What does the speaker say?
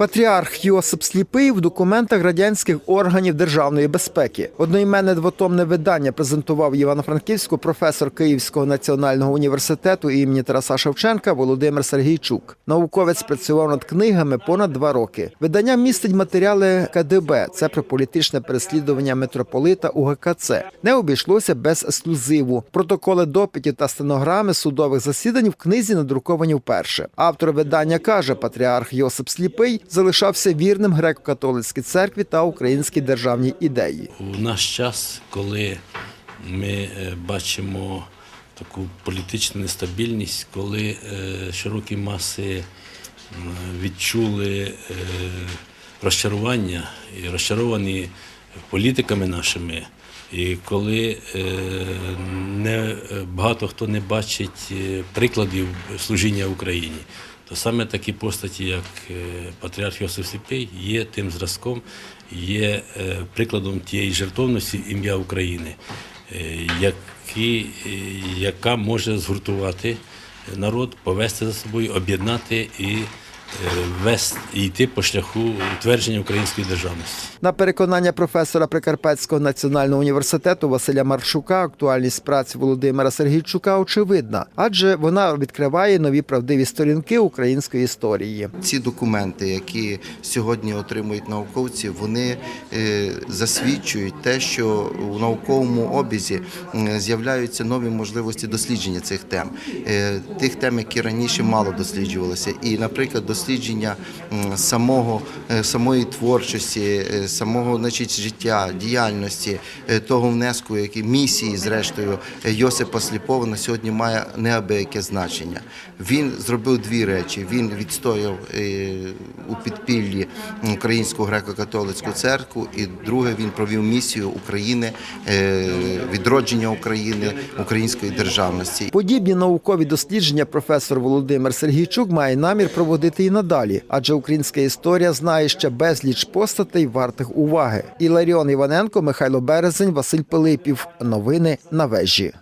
Патріарх Йосип Сліпий в документах радянських органів державної безпеки. Одноіменне двотомне видання презентував Івано-Франківську професор Київського національного університету імені Тараса Шевченка Володимир Сергійчук. Науковець працював над книгами понад два роки. Видання містить матеріали КДБ. Це про політичне переслідування митрополита УГКЦ. Не обійшлося без ексклюзиву. Протоколи допитів та стенограми судових засідань в книзі надруковані вперше. Автор видання каже, патріарх Йосип Сліпий залишався вірним греко-католицькій церкві та українській державній ідеї. У наш час, коли ми е, бачимо таку політичну нестабільність, коли е, широкі маси відчули е, розчарування і розчаровані політиками нашими, і коли не багато хто не бачить прикладів служіння Україні, то саме такі постаті, як е, патріарх Йосиф Сіпей, є тим зразком, є е, прикладом тієї жертовності ім'я України, е, які, яка може згуртувати народ, повести за собою, об'єднати і е, вести і йти по шляху утвердження української державності. На переконання професора Прикарпатського національного університету Василя Маршука, актуальність праці Володимира Сергійчука очевидна, адже вона відкриває нові правдиві сторінки української історії. Ці документи, які сьогодні отримують науковці, вони е, засвідчують те, що у науковому обізі з'являються нові можливості дослідження цих тем, Е, тих тем, які раніше мало досліджувалися. І, наприклад, дослідження м, самого е, самої творчості, е, самого значить, життя, діяльності, е, того внеску, який місії, зрештою, Йосипа Сліпова на сьогодні має неабияке значення. Він зробив дві речі: він відстояв у підпіллі Українську греко-католицьку церкву, і друге він провів місію України, відродження України, української державності. Подібні наукові дослідження професор Володимир Сергійчук має намір проводити надалі, адже українська історія знає ще безліч постатей вартих уваги. Іларіон Іваненко, Михайло Березень, Василь Пилипів. Новини на вежі.